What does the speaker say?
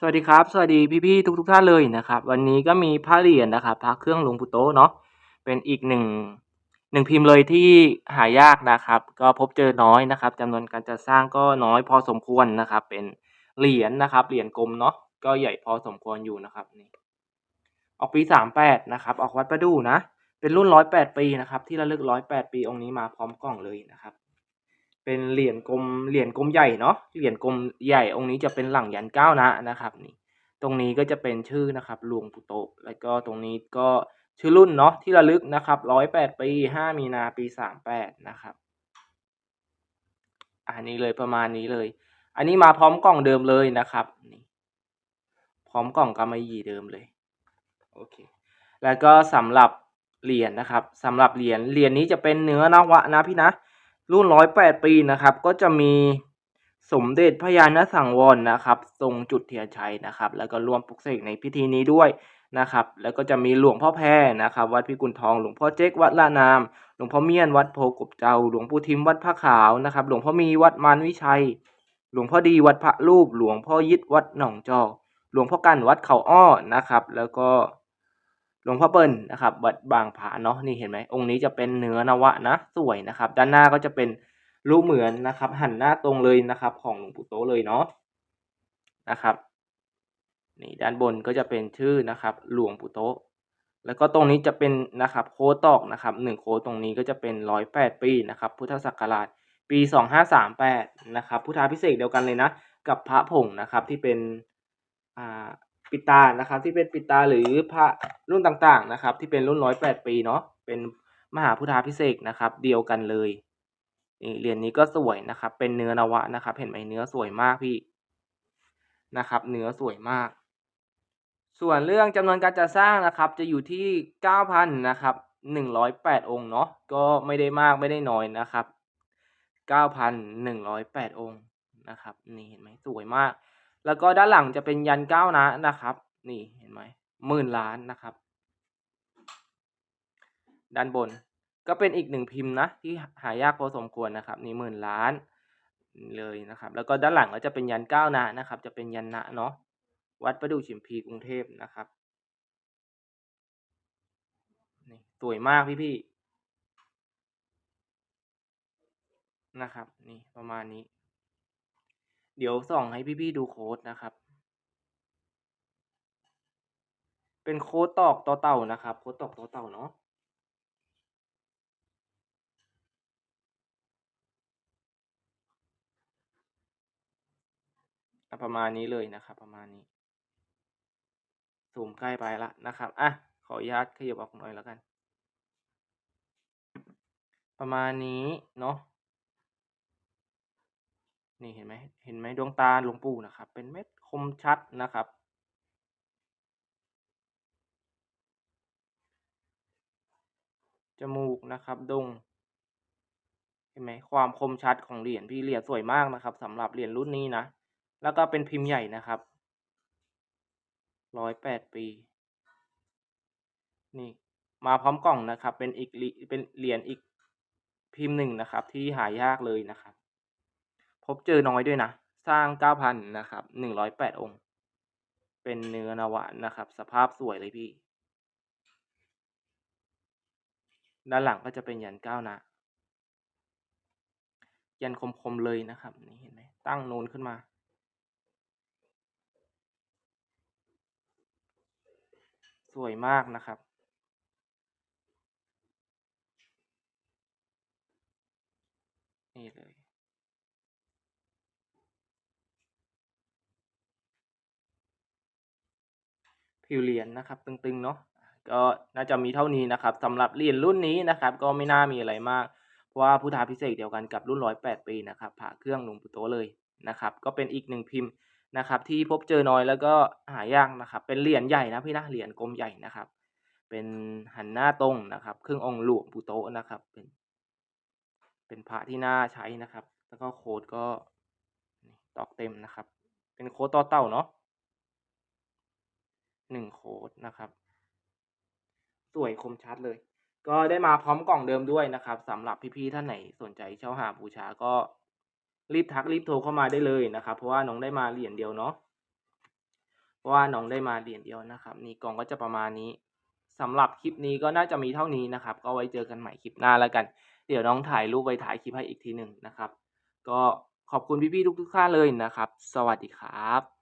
สวัสดีครับ สวัสดีพี่ๆทุกๆท่านเลยนะครับ วันนี้ก็มีพระเหรียญนะครับพระเครื่องหลวงปู่โตเนาะเป็นอีกหนึ่งหนึ่งพิมพ์เลยที่หายากนะครับ ก็พบเจอน้อยนะครับจำนวนการจัดสร้างก็น้อยพอสมควรนะครับ เป็นเหรียญนะครับเหรียญกลมเนาะก็ใหญ่พอสมควรอยู่นะครับนี่ออกปีสามแปดนะครับ ออกวัดประดูนะ เป็นรุ่นร้อยแปดปีนะครับ ที่ระลึกร้อยแปดปีองค์นี้มาพร้อมกล่องเลยนะครับ เป็นเหรียญกลมเหรียญกลมใหญ่เนาะเหรียญกลมใหญ่องค์นี้จะเป็นหลังยันเก้านะนะครับนี่ตรงนี้ก็จะเป็นชื่อนะครับหลวงปู่โตแล้วก็ตรงนี้ก็ชื่อรุ่นเนาะที่ระลึกนะครับร้อยแปดปีห้ามีนาปีสามแปดนะครับ อันนี้เลยประมาณนี้เลย อันนี้มาพร้อมกล่องเดิมเลยนะครับนี่พร้อมกล่องกำมะหยี่เดิมเลยโอเคแล้วก็สำหรับเหรียญนะครับสำหรับเหรียญเหรียญนี้จะเป็นเนื้อนวะนะพี่นะ รุ่นร้อยแปดปีนะครับ ก็จะมีสมเด็จพระยาณสังวรนะครับ ทรงจุดเทียนชัยนะครับ แล้วก็ร่วมปลุกเสกในพิธีนี้ด้วยนะครับ แล้วก็จะมีหลวงพ่อแพรนะครับ วัดพิกุลทอง หลวงพ่อเจ๊กวัดละนาม หลวงพ่อเมียนวัดโพกบเจ้า หลวงปู่ทิมวัดพระขาวนะครับ หลวงพ่อมีวัดมารวิชัย หลวงพ่อดีวัดพระรูป หลวงพ่อยิดวัดหนองจอกหลวงพ่อกันวัดเขาอ้อนะครับ แล้วก็ หลวงพ่อเปิ้ลนะครับวัดบางผาเนาะนี่เห็นไหมองค์นี้จะเป็นเนื้อนวะนะสวยนะครับ ด้านหน้าก็จะเป็นรูปเหมือนนะครับ หันหน้าตรงเลยนะครับ ของหลวงปู่โตเลยเนาะนะครับนี่ด้านบนก็จะเป็นชื่อนะครับ หลวงปู่โตแล้วก็ตรงนี้จะเป็นนะครับโคตอกนะครับหนึ่งโคตรงนี้ก็จะเป็นร้อยแปดปีนะครับ พุทธศักราชปีสองห้าสามแปดนะครับ พุทธาพิเศษเดียวกันเลยนะ กับพระผงนะครับที่เป็นอ่าปิตานะครับ ที่เป็นปิตาหรือพระ รุ่นต่างๆนะครับ ที่เป็นรุ่นร้อยแปดปีเนาะเป็นมหาพุทธาพิเศษนะครับ เดียวกันเลยนี่เหรียญนี้ก็สวยนะครับ เป็นเนื้อนวะนะครับ เห็นไหมเนื้อสวยมากพี่นะครับ เนื้อสวยมาก ส่วนเรื่องจำนวนการจัดสร้างนะครับ จะอยู่ที่เก้าพันนะครับหนึ่งร้อยแปดองค์เนาะก็ไม่ได้มากไม่ได้น้อยนะครับเก้าพันหนึ่งร้อยแปดองค์นะครับ นี่เห็นไหมสวยมาก แล้วก็ด้านหลังจะเป็นยันเก้านะนะครับ นี่เห็นไหม หมื่นล้านนะครับ ด้านบนก็เป็นอีกหนึ่งพิมพ์นะที่หายากพอสมควรนะครับนี่หมื่นล้านเลยนะครับ แล้วก็ด้านหลังก็จะเป็นยันเก้านะนะครับ จะเป็นยันนะเนาะวัดประดู่ฉิมพีกรุงเทพนะครับนี่สวยมากพี่พี่นะครับ นี่ประมาณนี้ เดี๋ยวส่องให้พี่พี่ดูโค้ดนะครับ เป็นโค้ดตอกต่อเต่านะครับ โค้ดตอกต่อเต่าเนาะประมาณนี้เลยนะครับ ประมาณนี้ซูมใกล้ไปละนะครับอะขออนุญาตขยับออกหน่อยแล้วกัน ประมาณนี้เนาะนี่เห็นไหมเห็นไหมดวงตาหลวงปู่นะครับ เป็นเม็ดคมชัดนะครับ จมูกนะครับดงเห็นไหมความคมชัดของเหรียญพี่เหรียญสวยมากนะครับสำหรับเหรียญรุ่นนี้นะ แล้วก็เป็นพิมพ์ใหญ่นะครับร้อยแปดปี นี่มาพร้อมกล่องนะครับ เป็นอีกเหรีเป็นเหรียญอีกพิมพ์หนึ่งนะครับ ที่หายากเลยนะครับ พบเจอน้อยด้วยนะ สร้างเก้าพันนะครับหนึ่งร้อยแปดองค์ เป็นเนื้อนวะนะครับ สภาพสวยเลยพี่ ด้านหลังก็จะเป็นยันเก้านะ ยันคมๆเลยนะครับ นี่เห็นไหมตั้งนูนขึ้นมา สวยมากนะครับนี่เลย ผิวเหรียญนะครับ ตึง ๆ เนาะ ก็น่าจะมีเท่านี้นะครับสำหรับเหรียญรุ่นนี้นะครับ ก็ไม่น่ามีอะไรมาก เพราะว่าพุทธาพิเศษเดียวกันกับรุ่นร้อยแปดปีนะครับผ่าเครื่องหลวงปู่โตเลยนะครับ ก็เป็นอีกหนึ่งพิมพ์นะครับ ที่พบเจอน้อยแล้วก็หายากนะครับ เป็นเหรียญใหญ่นะพี่นะเหรียญกลมใหญ่นะครับ เป็นหันหน้าตรงนะครับเครึ่ององค์หลวงปู่โตนะครับ เป็น เป็นพระที่น่าใช้นะครับ แล้วก็โค้ดก็ตอกเต็มนะครับ เป็นโค้ดต่อเต่าเนาะหนึ่งโค้ดนะครับ สวยคมชัดเลย ก็ได้มาพร้อมกล่องเดิมด้วยนะครับสำหรับพี่ๆท่านไหนสนใจเช่าหาบูชาก็รีบทักรีบโทรเข้ามาได้เลยนะครับ เพราะว่าน้องได้มาเหรียญเดียวเนาะเพราะว่าน้องได้มาเหรียญเดียวนะครับ นี่กล่องก็จะประมาณนี้สำหรับคลิปนี้ก็น่าจะมีเท่านี้นะครับ ก็ไว้เจอกันใหม่คลิปหน้าแล้วกัน เดี๋ยวน้องถ่ายรูปไว้ถ่ายคลิปให้อีกทีหนึ่งนะครับ ก็ขอบคุณพี่ๆทุกๆท่านเลยนะครับ สวัสดีครับ